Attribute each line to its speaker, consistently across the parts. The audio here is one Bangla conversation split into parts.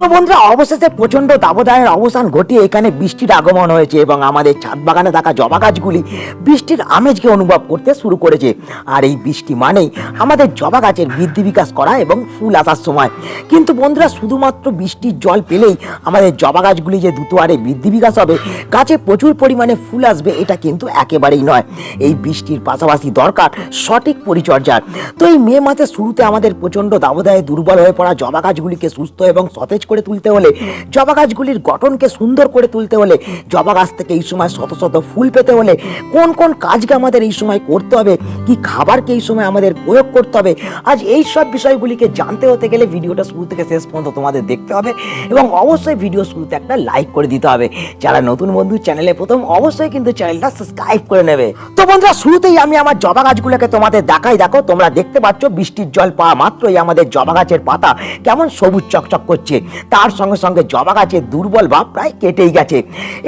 Speaker 1: বন্ধুরা, অবশেষে প্রচণ্ড দাবদাহের অবসান ঘটিয়ে এখানে বৃষ্টির আগমন হয়েছে এবং আমাদের ছাদ বাগানে থাকা জবা গাছগুলি বৃষ্টির আমেজকে অনুভব করতে শুরু করেছে। আর এই বৃষ্টি মানেই আমাদের জবা গাছের বৃদ্ধি বিকাশ করা এবং ফুল আসার সময়। কিন্তু বন্ধুরা, শুধুমাত্র বৃষ্টির জল পেলেই আমাদের জবা গাছগুলি যে দ্রুত হারে বৃদ্ধি বিকাশ হবে, গাছে প্রচুর পরিমাণে ফুল আসবে, এটা কিন্তু একেবারেই নয়। এই বৃষ্টির পাশাপাশি দরকার সঠিক পরিচর্যার তো এই মে মাসের শুরুতে আমাদের প্রচণ্ড দাবদাহে দুর্বল হয়ে পড়া জবা গাছগুলিকে সুস্থ এবং সতেজ করে তুলতে হলে, জবা গাছগুলির গঠনকে সুন্দর করে তুলতে হলে, জবা গাছ থেকে এই সময় শত শত ফুল পেতে হলে, কোন কোন কাজকে আমাদের এই সময় করতে হবে, কি খাবারকে এই সময় আমাদের প্রয়োগ করতে হবে, আজ এই সব বিষয়গুলিকে জানতে হতে গেলে ভিডিওটা শুরু থেকে শেষ পর্যন্ত তোমাদের দেখতে হবে এবং অবশ্যই ভিডিও শুরুতে একটা লাইক করে দিতে হবে। যারা নতুন বন্ধু চ্যানেলে প্রথম, অবশ্যই কিন্তু চ্যানেলটা সাবস্ক্রাইব করে নেবে। তো বন্ধুরা, শুরুতেই আমি আমার জবা গাছগুলোকে তোমাদের দেখাই। দেখো, তোমরা দেখতে পাচ্ছ, বৃষ্টির জল পাওয়া মাত্রই আমাদের জবা গাছের পাতা কেমন সবুজ চকচক করছে। তার সঙ্গে সঙ্গে জবা গাছের দুর্বল ভাব প্রায় কেটেই গেছে।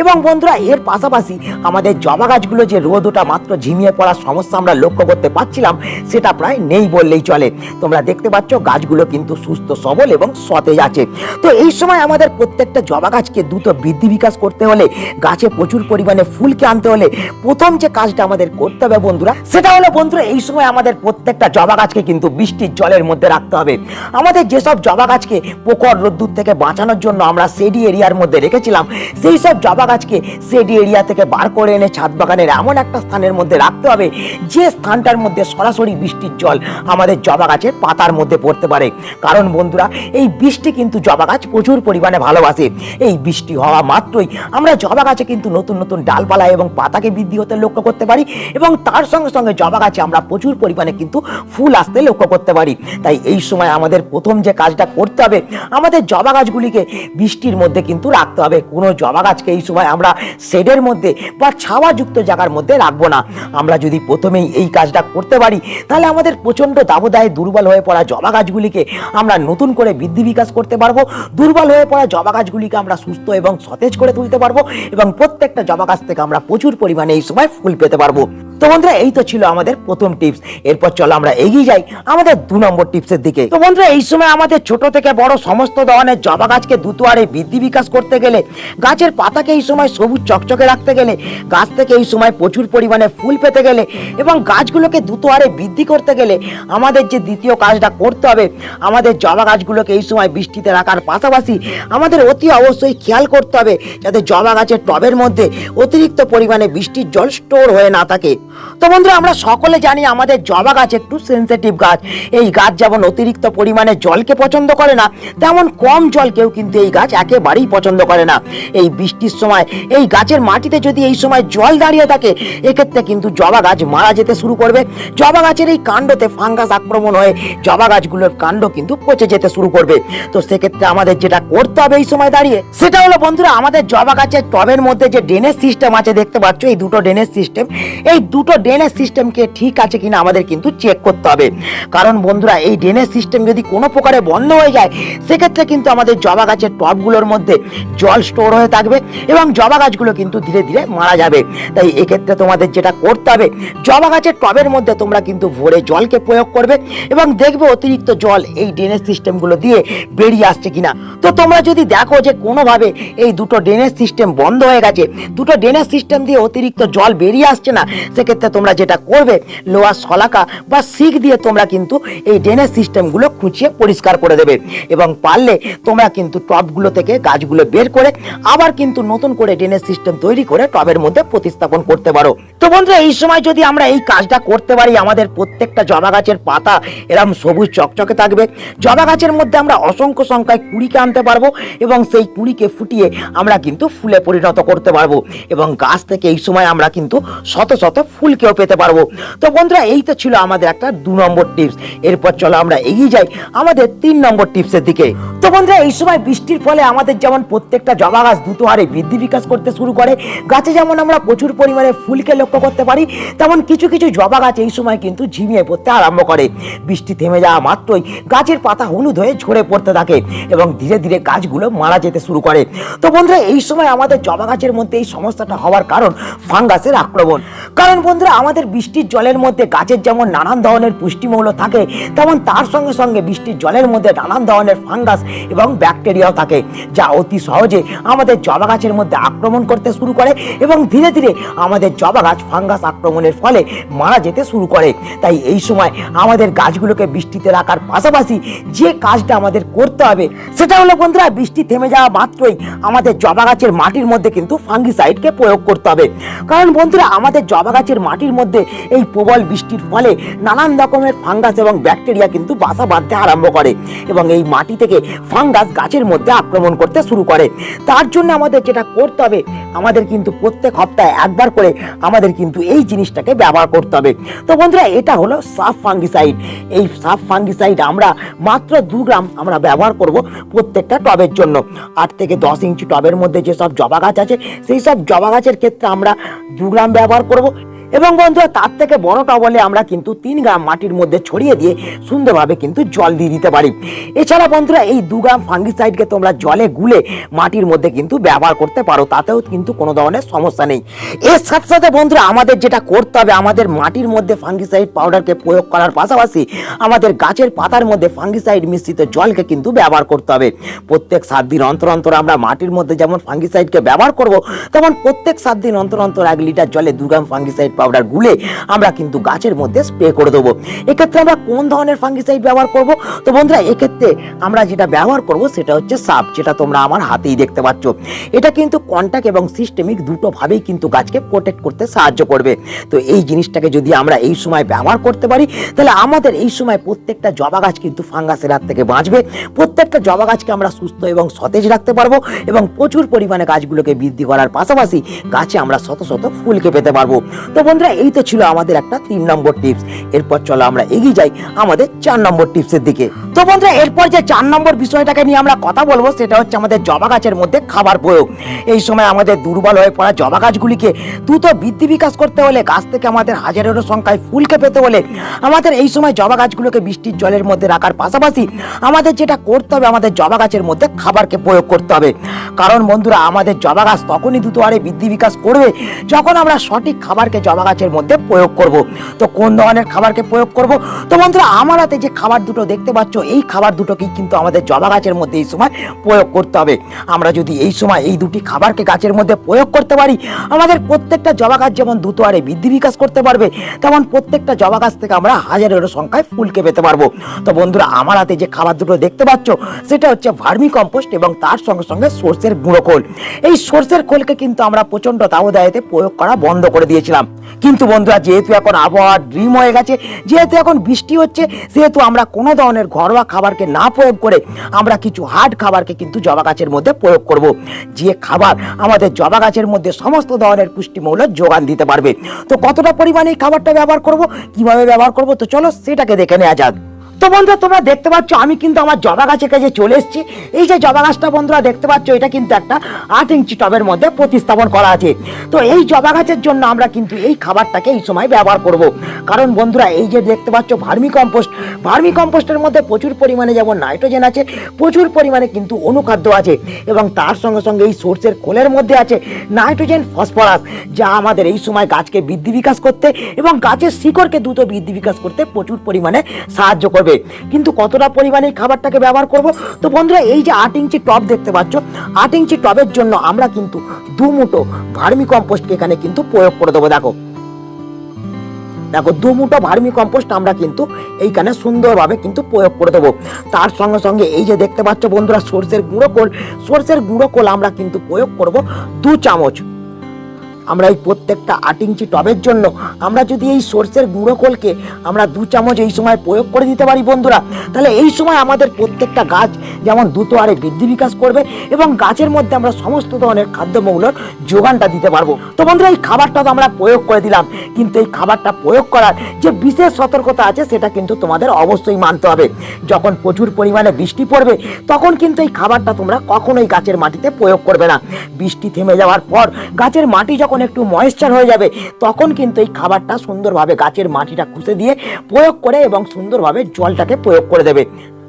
Speaker 1: এবং বন্ধুরা, এর পাশাপাশি আমাদের জবা গাছগুলো যে রোদ ওটা মাত্র ঝিমিয়ে পড়ার সমস্যা আমরা লক্ষ্য করতে পারছিলাম, সেটা প্রায় নেই বললেই চলে। তোমরা দেখতে পাচ্ছ, গাছগুলো কিন্তু সুস্থ, সবল এবং সতেজ আছে। তো এই সময় আমাদের প্রত্যেকটা জবা গাছকে দ্রুত বৃদ্ধি বিকাশ করতে হলে, গাছে প্রচুর পরিমাণে ফুলকে আনতে হলে প্রথম যে কাজটা আমাদের করতে হবে বন্ধুরা, সেটা হলো বন্ধুরা, এই সময় আমাদের প্রত্যেকটা জবা গাছকে কিন্তু বৃষ্টির জলের মধ্যে রাখতে হবে। আমাদের যেসব জবা গাছকে পোকর, রোদ্দুর থেকে বাঁচানোর জন্য আমরা সেডি এরিয়ার মধ্যে রেখেছিলাম। সেই সব জবা গাছকে সেডি এরিয়া থেকে বার করে এনে ছাদ বাগানের এমন একটা স্থানের মধ্যে রাখতে হবে, যে স্থানটার মধ্যে সরাসরি বৃষ্টির জল আমাদের জবা গাছের পাতার মধ্যে পড়তে পারে। কারণ বন্ধুরা, এই বৃষ্টি কিন্তু জবা গাছ প্রচুর পরিমাণে ভালোবাসে। এই বৃষ্টি হওয়া মাত্রই আমরা জবা গাছে কিন্তু নতুন নতুন ডালপালা এবং পাতাকে বৃদ্ধি হতে লক্ষ্য করতে পারি এবং তার সঙ্গে সঙ্গে জবা গাছে আমরা প্রচুর পরিমাণে কিন্তু ফুল আসতে লক্ষ্য করতে পারি। তাই এই সময় আমাদের প্রথম যে কাজটা করতে হবে, আমাদের জবা গাছগুলিকে বৃষ্টির মধ্যে কিন্তু রাখতে হবে। কোনো জবা গাছকে এই সময় আমরা শেডের মধ্যে বা ছাওয়াযুক্ত জায়গার মধ্যে রাখব না। আমরা যদি প্রথমেই এই কাজটা করতে পারি, তাহলে আমাদের প্রচণ্ড দাবদাহে দুর্বল হয়ে পড়া জবা গাছগুলিকে আমরা নতুন করে বৃদ্ধি বিকাশ করতে পারব। দুর্বল হয়ে পড়া জবা গাছগুলিকে আমরা সুস্থ এবং সতেজ করে তুলতে পারব এবং প্রত্যেকটা জবা গাছ থেকে আমরা প্রচুর পরিমাণে এই সময় ফুল পেতে পারব। তো বন্ধুরা, এই তো ছিল আমাদের প্রথম টিপস এরপর চলো আমরা এগিয়ে যাই আমাদের দু নম্বর টিপসের দিকে। তো বন্ধুরা, এই সময় আমাদের ছোট থেকে বড় সমস্ত ধরনের জবা গাছকে দ্রুত হারে বৃদ্ধি বিকাশ করতে গেলে, গাছের পাতাকে এই সময় সবুজ চকচকে রাখতে গেলে, গাছ থেকে এই সময় প্রচুর পরিমাণে ফুল পেতে গেলে এবং গাছগুলোকে দ্রুত হারে বৃদ্ধি করতে গেলে আমাদের যে দ্বিতীয় কাজটা করতে হবে, আমাদের জবা গাছগুলোকে এই সময় বৃষ্টিতে রাখার পাশাপাশি আমাদের অতি অবশ্যই খেয়াল করতে হবে যাতে জবা গাছের টবের মধ্যে অতিরিক্ত পরিমাণে বৃষ্টির জল স্টোর হয়ে না থাকে। তো বন্ধুরা, আমরা সকলে জানি আমাদের জবা গাছ একটু সেন্সিটিভ গাছ। এই গাছ যেমন অতিরিক্ত পরিমাণে জলকে পছন্দ করে না, তেমন কম জলকেও কিন্তু এই গাছ একেবারেই পছন্দ করে না। এই বৃষ্টির সময়, এই গাছের মাটিতে যদি এই সময় জল দাঁড়িয়ে থাকে, এক্ষেত্রে কিন্তু জবা গাছ মারা যেতে শুরু করবে। জবা গাছের এই কাণ্ডতে ফাঙ্গাস আক্রমণ হয়ে জবা গাছগুলোর কাণ্ড কিন্তু পচে যেতে শুরু করবে। তো সেক্ষেত্রে আমাদের যেটা করতে হবে এই সময় দাঁড়িয়ে, সেটা হলো বন্ধুরা, আমাদের জবা গাছের টবের মধ্যে যে ড্রেনেজ সিস্টেম আছে, দেখতে পাচ্ছ, এই দুটো ড্রেনেজ সিস্টেম এই দুটো ড্রেনেজ সিস্টেমকে ঠিক আছে কিনা আমাদের কিন্তু চেক করতে হবে। কারণ বন্ধুরা, এই ড্রেনেজ সিস্টেম যদি কোনো প্রকারে বন্ধ হয়ে যায়, সেক্ষেত্রে কিন্তু আমাদের জবা গাছের টবগুলোর মধ্যে জল স্টোর হয়ে থাকবে এবং জবা গাছগুলো কিন্তু ধীরে ধীরে মারা যাবে। তাই এক্ষেত্রে তোমাদের যেটা করতে হবে, জবা গাছের টবের মধ্যে তোমরা কিন্তু ভরে জলকে প্রয়োগ করবে এবং দেখবে অতিরিক্ত জল এই ড্রেনেজ সিস্টেমগুলো দিয়ে বেরিয়ে আসছে কিনা। তো তোমরা যদি দেখো যে কোনোভাবে এই দুটো ড্রেনেজ সিস্টেম বন্ধ হয়ে গেছে, দুটো ড্রেনেজ সিস্টেম দিয়ে অতিরিক্ত জল বেরিয়ে আসছে না, সেক্ষেত্রে তোমরা যেটা করবে লোহার শলাকা বা শিক দিয়ে তোমরা কিন্তু এই ড্রেনেজ সিস্টেমগুলো খুঁচিয়ে পরিষ্কার করে দেবে। এবং পারলে তোমরা কিন্তু টবগুলো থেকে গাছগুলো বের করে আবার কিন্তু নতুন করে ড্রেনেজ সিস্টেম তৈরি করে টবের মধ্যে প্রতিস্থাপন করতে পারো। তো বন্ধুরা, এই সময় যদি আমরা এই কাজটা করতে পারি, আমাদের প্রত্যেকটা জবা গাছের পাতা এরম সবুজ চকচকে থাকবে। জবা গাছের মধ্যে আমরা অসংখ্য সংখ্যায় কুড়িকে আনতে পারব এবং সেই কুড়িকে ফুটিয়ে আমরা কিন্তু ফুলে পরিণত করতে পারব। এবং গাছ থেকে এই সময় আমরা কিন্তু শত শত ফুলকেও পেতে পারব। তো বন্ধুরা, এই তো ছিল আমাদের একটা দু নম্বর টিপস এরপর চলো আমরা এগিয়ে যাই আমাদের তিন নম্বর টিপসের দিকে। তো বন্ধুরা, এই সময় বৃষ্টির ফলে আমাদের যেমন প্রত্যেকটা জবা গাছ দ্রুত হারে বৃদ্ধি বিকাশ করতে শুরু করে। গাছে যেমন আমরা প্রচুর পরিমাণে ফুলকে লক্ষ্য করতে পারি, তেমন কিছু কিছু জবা গাছ এই সময় কিন্তু ঝিমিয়ে পড়তে আরম্ভ করে। বৃষ্টি থেমে যাওয়া মাত্রই গাছের পাতা হলুদ হয়ে ঝরে পড়তে থাকে এবং ধীরে ধীরে গাছগুলো মারা যেতে শুরু করে। তো বন্ধুরা, এই সময় আমাদের জবা গাছের মধ্যে এই সমস্যাটা হওয়ার কারণ ফাঙ্গাসের আক্রমণ। কারণ বন্ধুরা, আমাদের বৃষ্টির জলের মধ্যে গাছের যেমন নানান ধরনের পুষ্টিমৌল থাকে, তেমন তার সঙ্গে সঙ্গে বৃষ্টির জলের মধ্যে নানান ধরনের ফাঙ্গাস এবং ব্যাকটেরিয়াও থাকে, যা অতি সহজে আমাদের জবা গাছের মধ্যে আক্রমণ করতে শুরু করে এবং ধীরে ধীরে আমাদের জবা গাছ ফাঙ্গাস আক্রমণের ফলে মারা যেতে শুরু করে। তাই এই সময় আমাদের গাছগুলোকে বৃষ্টিতে রাখার পাশাপাশি যে কাজটা আমাদের করতে হবে, সেটা হলো বন্ধুরা, বৃষ্টি থেমে যাওয়া মাত্রই আমাদের জবা গাছের মাটির মধ্যে কিন্তু ফাঙ্গিসাইডকে প্রয়োগ করতে হবে। কারণ বন্ধুরা, আমাদের জবা গাছের মাটির মধ্যে এই প্রবল বৃষ্টির ফলে নানান রকমের ফাঙ্গাস এবং ব্যাকটেরিয়া কিন্তু বাসা বাঁধতে আরম্ভ করে এবং এই মাটি থেকে ফাঙ্গাস গাছের মধ্যে আক্রমণ করতে শুরু করে। তার জন্য আমাদের যেটা করতে হবে, আমাদের কিন্তু প্রত্যেক সপ্তাহে একবার করে আমাদের কিন্তু এই জিনিসটাকে ব্যবহার করতে হবে। তো বন্ধুরা, এটা হলো সাফ ফাঙ্গিসাইড। এই সাফ ফাঙ্গিসাইড আমরা মাত্র দু গ্রাম আমরা ব্যবহার করব প্রত্যেকটা টবের জন্য। আট থেকে দশ ইঞ্চি টবের মধ্যে যেসব জবা গাছ আছে সেই সব জবা গাছের ক্ষেত্রে আমরা দু গ্রাম ব্যবহার করব। এবং বন্ধুরা, তার থেকে বড় টবলে আমরা কিন্তু তিন গ্রাম মাটির মধ্যে ছড়িয়ে দিয়ে সুন্দরভাবে কিন্তু জল দিয়ে দিতে পারি। এছাড়া বন্ধুরা, এই দু গ্রাম ফাঙ্গিসাইডকে তোমরা জলে গুলে মাটির মধ্যে কিন্তু ব্যবহার করতে পারো, তাতেও কিন্তু কোনো ধরনের সমস্যা নেই। এর সাথে সাথে বন্ধুরা, আমাদের যেটা করতে হবে, আমাদের মাটির মধ্যে ফাঙ্গিসাইড পাউডারকে প্রয়োগ করার পাশাপাশি আমাদের গাছের পাতার মধ্যে ফাঙ্গিসাইড মিশ্রিত জলকে কিন্তু ব্যবহার করতে হবে। প্রত্যেক সাত দিন অন্তর অন্তর আমরা মাটির মধ্যে যেমন ফাঙ্গিসাইডকে ব্যবহার করব, তেমন প্রত্যেক সাত দিন অন্তর অন্তর এক লিটার জলে দু গ্রাম ফাঙ্গিসাইড পাউডার গুলে আমরা কিন্তু গাছের মধ্যে স্প্রে করে দেবো। এক্ষেত্রে আমরা কোন ধরনের ফাঙ্গিসাইড ব্যবহার করব? তো বন্ধুরা, এক্ষেত্রে আমরা যেটা ব্যবহার করব সেটা হচ্ছে সাপ, যেটা তোমরা আমার হাতেই দেখতে পাচ্ছ। এটা কিন্তু কন্টাক্ট এবং সিস্টেমিক দুটো ভাবেই কিন্তু গাছকে প্রোটেক্ট করতে সাহায্য করবে। তো এই জিনিসটাকে যদি আমরা এই সময় ব্যবহার করতে পারি, তাহলে আমাদের এই সময় প্রত্যেকটা জবা গাছ কিন্তু ফাঙ্গাসের হাত থেকে বাঁচবে। প্রত্যেকটা জবা গাছকে আমরা সুস্থ এবং সতেজ রাখতে পারব এবং প্রচুর পরিমাণে গাছগুলোকে বৃদ্ধি করার পাশাপাশি গাছে আমরা শত শত ফুলকে পেতে পারব। তো বন্ধুরা, এই তো ছিল আমাদের একটা তিন নম্বর টিপস এরপর চলো আমরা এগিয়ে যাই আমাদের চার নম্বর টিপসের দিকে। তো বন্ধুরা, এরপর যে চার নম্বর বিষয়টাকে নিয়ে আমরা কথা বলব, সেটা হচ্ছে আমাদের জবা গাছের মধ্যে খাবার প্রয়োগ। এই সময় আমাদের দুর্বল হয়ে পড়া জবা গাছগুলিকে দ্রুত বৃদ্ধি বিকাশ করতে হলে, গাছ থেকে আমাদের হাজারেরও সংখ্যায় ফুলকে পেতে হলে, আমাদের এই সময় জবা গাছগুলোকে বৃষ্টির জলের মধ্যে রাখার পাশাপাশি আমাদের যেটা করতে হবে, আমাদের জবা গাছের মধ্যে খাবারকে প্রয়োগ করতে হবে। কারণ বন্ধুরা, আমাদের জবা গাছ তখনই দ্রুত হারে বৃদ্ধি বিকাশ করবে, যখন আমরা সঠিক খাবারকে জবা গাছের মধ্যে প্রয়োগ করব। তো কোন ধরনের খাবারকে প্রয়োগ করব? তো বন্ধুরা, আমার হাতে যে খাবার দুটো দেখতে পাচ্ছ, এই খাবার দুটোকেই কিন্তু আমাদের জবা গাছের মধ্যে এই সময় প্রয়োগ করতে হবে। আমরা যদি এই সময় এই দুটি খাবারকে গাছের মধ্যে প্রয়োগ করতে পারি, আমাদের প্রত্যেকটা জবা গাছ যেমন দ্রুত হারে বৃদ্ধি বিকাশ করতে পারবে, তেমন প্রত্যেকটা জবা গাছ থেকে আমরা হাজারেরও সংখ্যায় ফুলকে পেতে পারব। তো বন্ধুরা, আমার হাতে যে খাবার দুটো দেখতে পাচ্ছ, সেটা হচ্ছে ভার্মি কম্পোস্ট এবং তার সঙ্গে সঙ্গে সর্ষের গুঁড়ো খোল। এই সর্ষের খোলকে কিন্তু আমরা প্রচণ্ড দাবদায়তে প্রয়োগ করা বন্ধ করে দিয়েছিলাম। কিন্তু বন্ধুরা, যেহেতু এখন আবহাওয়া ড্রিম হয়ে গেছে, যেহেতু এখন বৃষ্টি হচ্ছে, সেহেতু আমরা কোনো ধরনের ঘরোয়া খাবারকে না প্রয়োগ করে আমরা কিছু হার্ড খাবারকে কিন্তু জবা গাছের মধ্যে প্রয়োগ করব। যে খাবার আমাদের জবা গাছের মধ্যে সমস্ত ধরনের পুষ্টিমূল্য যোগান দিতে পারবে। তো কতটা পরিমাণে এই খাবারটা ব্যবহার করব, কীভাবে ব্যবহার করব, তো চলো সেটাকে দেখে নেওয়া যাক। তো বন্ধুরা, তোমরা দেখতে পাচ্ছ, আমি কিন্তু আমার জবা গাছের কাছে চলে এসেছি। এই যে জবা গাছটা বন্ধুরা, দেখতে পাচ্ছ, এটা কিন্তু একটা আট ইঞ্চি টবের মধ্যে প্রতিস্থাপন করা আছে। তো এই জবা গাছের জন্য আমরা কিন্তু এই খাবারটাকে এই সময় ব্যবহার করব। কারণ বন্ধুরা, এই যে দেখতে পাচ্ছ, ভার্মি কম্পোস্ট। ভার্মি কম্পোস্টের মধ্যে প্রচুর পরিমাণে যেমন নাইট্রোজেন আছে, প্রচুর পরিমাণে কিন্তু অনুখাদ্য আছে এবং তার সঙ্গে সঙ্গে এই সর্ষের খোলের মধ্যে আছে নাইট্রোজেন ফসফরাস, যা আমাদের এই সময় গাছকে বৃদ্ধি বিকাশ করতে এবং গাছের শিকড়কে দ্রুত বৃদ্ধি বিকাশ করতে প্রচুর পরিমাণে সাহায্য করবে। কিন্তু কতটা পরিমাণে খাবারটাকে ব্যবহার করব? তো বন্ধুরা, এই যে আট ইঞ্চি টব দেখতে পাচ্ছ, আট ইঞ্চি টবের জন্য আমরা কিন্তু দু মুঠো ভার্মি কম্পোস্টকে এখানে কিন্তু প্রয়োগ করে দেবো। দেখো। দেখো, দু মুঠো ভার্মি কম্পোস্ট আমরা কিন্তু এইখানে সুন্দরভাবে কিন্তু প্রয়োগ করে দেবো। তার সঙ্গে সঙ্গে এই যে দেখতে পাচ্ছ বন্ধুরা, সর্ষের গুঁড়ো কোল সর্ষের গুঁড়ো কোল আমরা কিন্তু প্রয়োগ করব দু চামচ। আমরা এই প্রত্যেকটা আট ইঞ্চি টবের জন্য আমরা যদি এই সর্ষের গুঁড়ো কোলকে আমরা দু চামচ এই সময় প্রয়োগ করে দিতে পারি বন্ধুরা, তাহলে এই সময় আমাদের প্রত্যেকটা গাছ যেমন দ্রুত আরে বৃদ্ধি বিকাশ করবে এবং গাছের মধ্যে আমরা সমস্ত ধরনের খাদ্যমৌলর যোগানটা দিতে পারব। তো বন্ধুরা, এই খাবারটা তো আমরা প্রয়োগ করে দিলাম, কিন্তু এই খাবারটা প্রয়োগ করার যে বিশেষ সতর্কতা আছে সেটা কিন্তু তোমাদের অবশ্যই মানতে হবে। যখন প্রচুর পরিমাণে বৃষ্টি পড়বে, তখন কিন্তু এই খাবারটা তোমরা কখনোই গাছের মাটিতে প্রয়োগ করবে না। বৃষ্টি থেমে যাওয়ার পর গাছের মাটি যখন একটু ময়েশ্চার হয়ে যাবে, তখন কিন্তু এই খাবারটা সুন্দরভাবে গাছের মাটিটা খুঁজে দিয়ে প্রয়োগ করে এবং সুন্দরভাবে জলটাকে প্রয়োগ করে দেবে।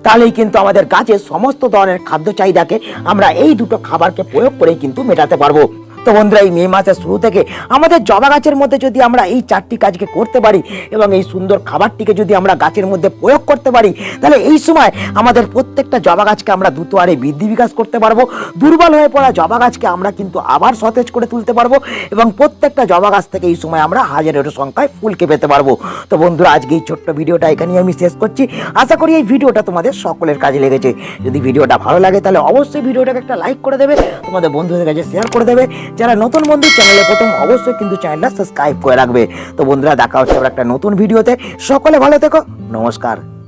Speaker 1: তাহলেই কিন্তু আমাদের গাছের সমস্ত ধরনের খাদ্য চাহিদাকে আমরা এই দুটো খাবারকে প্রয়োগ করেই কিন্তু মেটাতে পারব। তো বন্ধুরা, এই মে মাসের শুরু থেকে আমাদের জবা গাছের মধ্যে যদি আমরা এই চারটি কাজকে করতে পারি এবং এই সুন্দর খাবারটিকে যদি আমরা গাছের মধ্যে প্রয়োগ করতে পারি, তাহলে এই সময় আমাদের প্রত্যেকটা জবা গাছকে আমরা দ্রুত আরে বৃদ্ধি বিকাশ করতে পারব। দুর্বল হয়ে পড়া জবা গাছকে আমরা কিন্তু আবার সতেজ করে তুলতে পারব এবং প্রত্যেকটা জবা গাছ থেকে এই সময় আমরা হাজারের সংখ্যায় ফুলকে পেতে পারব। তো বন্ধুরা, আজকে এই ছোট্ট ভিডিওটা এখানেই আমি শেষ করছি। আশা করি এই ভিডিওটা তোমাদের সকলের কাজে লেগেছে। যদি ভিডিওটা ভালো লাগে, তাহলে অবশ্যই ভিডিওটাকে একটা লাইক করে দেবে, তোমাদের বন্ধুদের কাছে শেয়ার করে দেবে। যারা নতুন বন্ধু চ্যানেলে প্রথম, অবশ্যই কিন্তু চ্যানেলটা সাবস্ক্রাইব করে রাখবে। তো বন্ধুরা, দেখা হচ্ছে আবার একটা নতুন ভিডিওতে সকলে ভালো থেকো। নমস্কার।